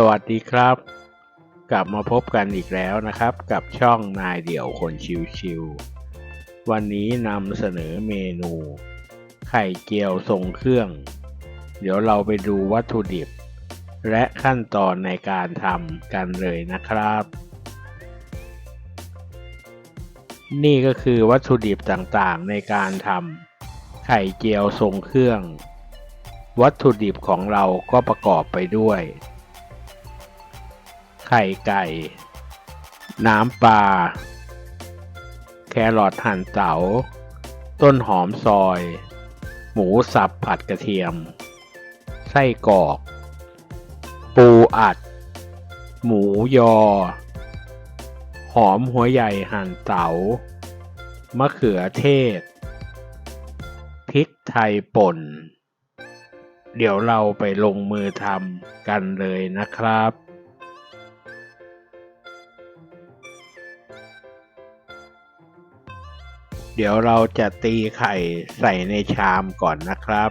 สวัสดีครับ กลับมาพบกันอีกแล้วนะครับ กับช่องนายเดี่ยวคนชิวๆวันนี้นำเสนอเมนู ไข่เจียวทรงเครื่อง เดี๋ยวเราไปดูวัตถุดิบ และขั้นตอนในการทำกันเลยนะครับ นี่ก็คือวัตถุดิบต่างๆในการทำไข่เจียวทรงเครื่อง วัตถุดิบของเราก็ประกอบไปด้วย ไข่ไก่ น้ำปลา แครอทหั่นเตา๋า ต้นหอมซอย หมูสับผัดกระเทียม ไส้กรอก ปูอัด หมูยอ หอมหัวใหญ่หั่นเตา๋ามะเขือเทศ พริกไทยป่น เดี๋ยวเราไปลงมือทำกันเลยนะครับ เดี๋ยวเราจะตีไข่ใส่ในชามก่อนนะครับ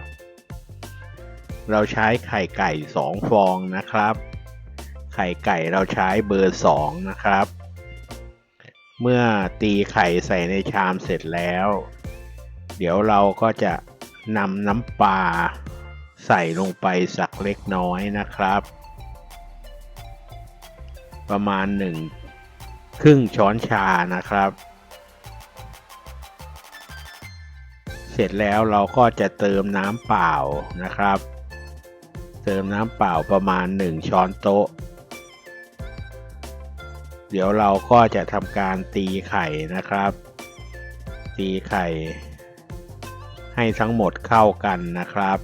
เราใช้ไข่ไก่สองฟองนะครับ ไข่ไก่เราใช้เบอร์สองนะครับ เมื่อตีไข่ใส่ในชามเสร็จแล้ว เดี๋ยวเราก็จะนำน้ำปลาใส่ลงไปสักเล็กน้อยนะครับ ประมาณหนึ่งครึ่งช้อนชานะครับ เสร็จแล้วเราก็จะเติมน้ำเปล่านะครับ เติมน้ำเปล่าประมาณ 1 ช้อนโต๊ะ เดี๋ยวเราก็จะทำการตีไข่นะครับ ตีไข่ ให้ทั้งหมดเข้ากันนะครับ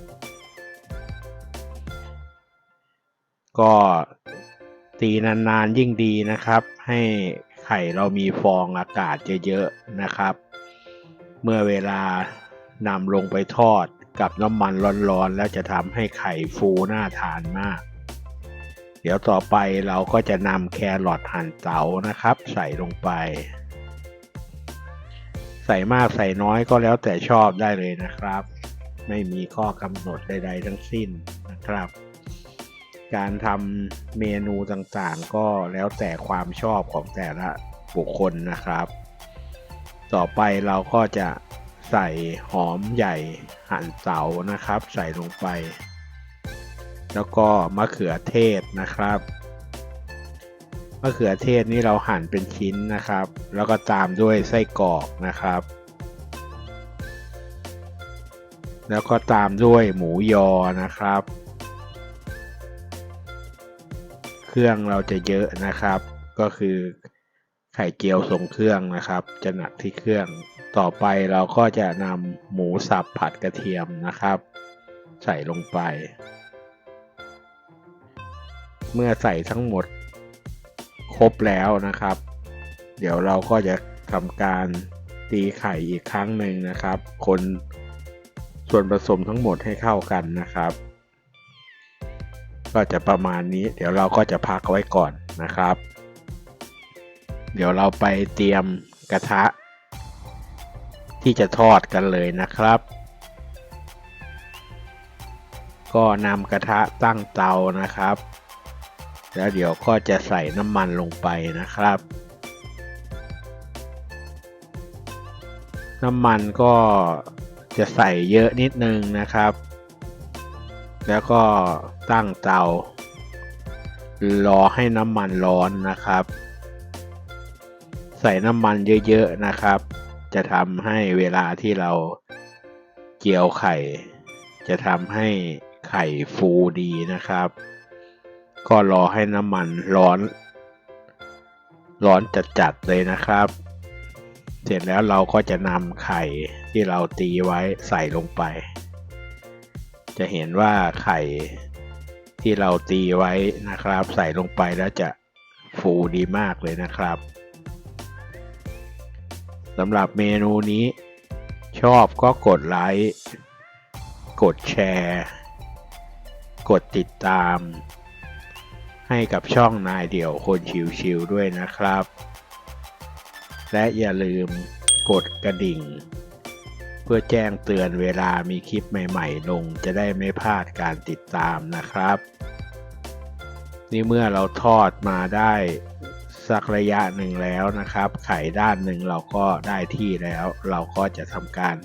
ก็ตีนานๆยิ่งดีนะครับ ให้ไข่เรามีฟองอากาศเยอะๆนะครับ เมื่อเวลา นำลงไปทอดกับน้ำมันร้อนๆ แล้วจะทำให้ไข่ฟูน่าทานมาก เดี๋ยวต่อไปเราก็จะนำแครอทหั่นเต๋านะครับ ใส่ลงไป ใส่มากใส่น้อยก็แล้วแต่ชอบได้เลยนะครับ ไม่มีข้อกำหนดใด ๆ ทั้งสิ้นนะครับ การทำเมนูต่างๆ ก็แล้วแต่ความชอบของแต่ละบุคคลนะครับ ต่อไปเราก็จะ ใส่หอมใหญ่หั่นเต๋านะครับ ใส่ลงไป แล้วก็มะเขือเทศนะครับมะเขือเทศนี่เราหั่นเป็นชิ้นนะครับ แล้วก็ตามด้วยไส้กรอกนะครับ แล้วก็ตามด้วยหมูยอนะครับ เครื่องเราจะเยอะนะครับ ก็คือ ไข่เจียวทรงเครื่องนะครับ จะหนักที่เครื่อง ต่อไปเราก็จะนำหมูสับผัดกระเทียมนะครับ ใส่ลงไป เมื่อใส่ทั้งหมดครบแล้วนะครับ เดี๋ยวเราก็จะทำการตีไข่อีกครั้งหนึ่งนะครับ คนส่วนผสมทั้งหมดให้เข้ากันนะครับ ก็จะประมาณนี้ เดี๋ยวเราก็จะพักไว้ก่อนนะครับ เดี๋ยวเราไปเตรียมกระทะ ที่จะทอดกันเลยนะครับ ก็นำกระทะตั้งเตานะครับ แล้วเดี๋ยวก็จะใส่น้ำมันลงไปนะครับ น้ำมันก็จะใส่เยอะนิดนึงนะครับ แล้วก็ตั้งเตา รอให้น้ำมันร้อนนะครับ ใส่น้ำมันเยอะๆนะครับ จะทำให้เวลาที่เราเจียวไข่ จะทำให้ไข่ฟูดีนะครับ ก็รอให้น้ำมันร้อน ร้อนจัดๆเลยนะครับ เสร็จแล้วเราก็จะนำไข่ที่เราตีไว้ใส่ลงไป จะเห็นว่าไข่ที่เราตีไว้นะครับ ใส่ลงไปแล้วจะฟูดีมากเลยนะครับ สำหรับเมนูนี้ ชอบก็กดไลค์ กดแชร์ กดติดตาม ให้กับช่องนายเดี่ยวคนชิวๆด้วยนะครับ และอย่าลืมกดกระดิ่ง เพื่อแจ้งเตือนเวลามีคลิปใหม่ๆ ลงจะได้ไม่พลาดการติดตามนะครับ นี่เมื่อเราทอดมาได้ สักระยะหนึ่งแล้วนะครับ ไข่ด้านหนึ่งเราก็ได้ที่แล้ว เราก็จะทำการ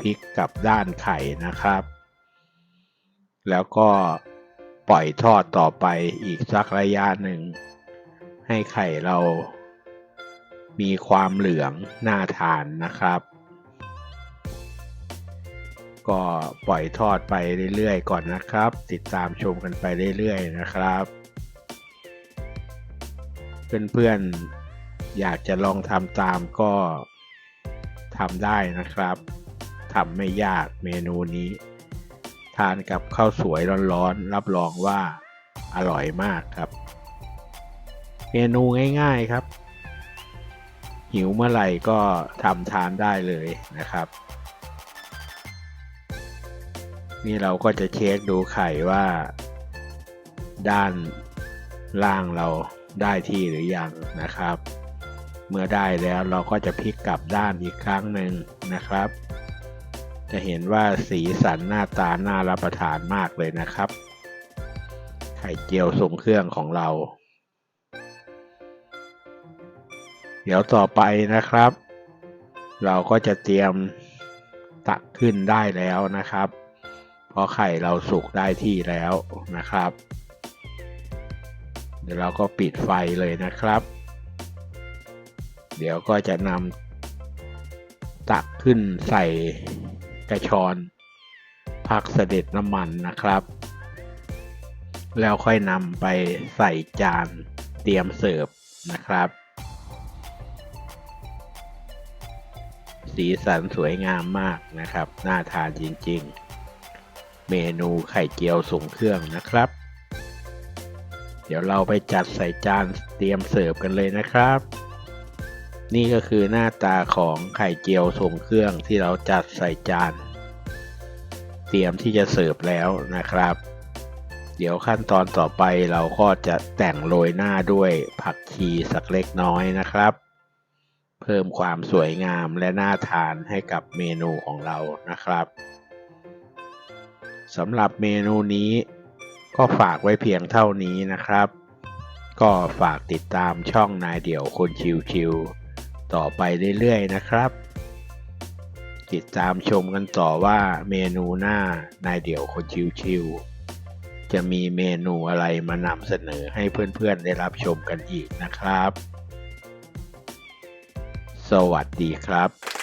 พลิกกลับด้านไข่นะครับ แล้วก็ปล่อยทอดต่อไปอีกสักระยะหนึ่ง ให้ไข่เรามีความเหลืองน่าทานนะครับ ก็ปล่อยทอดไปเรื่อยๆก่อนนะครับ ติดตามชมกันไปเรื่อยๆนะครับ เพื่อนๆ อยากจะลองทำตามก็ทำได้นะครับทำไม่ยากเมนูนี้ ทานกับข้าวสวยร้อนๆ รับรองว่าอร่อยมากครับ เมนูง่ายๆครับ หิวเมื่อไหร่ก็ทำทานได้เลยนะครับ นี่เราก็จะเช็คดูไข่ว่า ด้านล่างเรา ได้ที่หรือยังนะครับ เมื่อได้แล้วเราก็จะพลิกกลับด้านอีกครั้งหนึ่งนะครับ จะเห็นว่าสีสันหน้าตาน่ารับประทานมากเลยนะครับ ไข่เจียวทรงเครื่องของเรา เดี๋ยวต่อไปนะครับ เราก็จะเตรียมตักขึ้นได้แล้วนะครับ เพราะไข่เราสุกได้ที่แล้วนะครับ เดี๋ยวเราก็ปิดไฟเลยนะครับ เดี๋ยวก็จะนำตักขึ้นใส่กระชอนพักเสด็จน้ำมันนะครับ แล้วค่อยนำไปใส่จานเตรียมเสิร์ฟนะครับ สีสันสวยงามมากนะครับ น่าทานจริงๆ เมนูไข่เจียวส่งเครื่องนะครับ เดี๋ยวเราไปจัดใส่จานเตรียมเสิร์ฟกันเลยนะครับ นี่ก็คือหน้าตาของไข่เจียวส่งเครื่องที่เราจัดใส่จาน เตรียมที่จะเสิร์ฟแล้วนะครับ เดี๋ยวขั้นตอนต่อไปเราก็จะแต่งโรยหน้าด้วยผักชีสักเล็กน้อยนะครับ เพิ่มความสวยงามและน่าทานให้กับเมนูของเรานะครับสำหรับเมนูนี้ ก็ฝากไว้เพียงเท่านี้นะครับ ก็ฝากติดตามช่องนายเดี่ยวคนชิวๆต่อไปเรื่อยๆนะครับ ติดตามชมกันต่อว่าเมนูหน้านายเดี่ยวคนชิวๆจะมีเมนูอะไรมานำเสนอให้เพื่อนๆได้รับชมกันอีกนะครับ สวัสดีครับ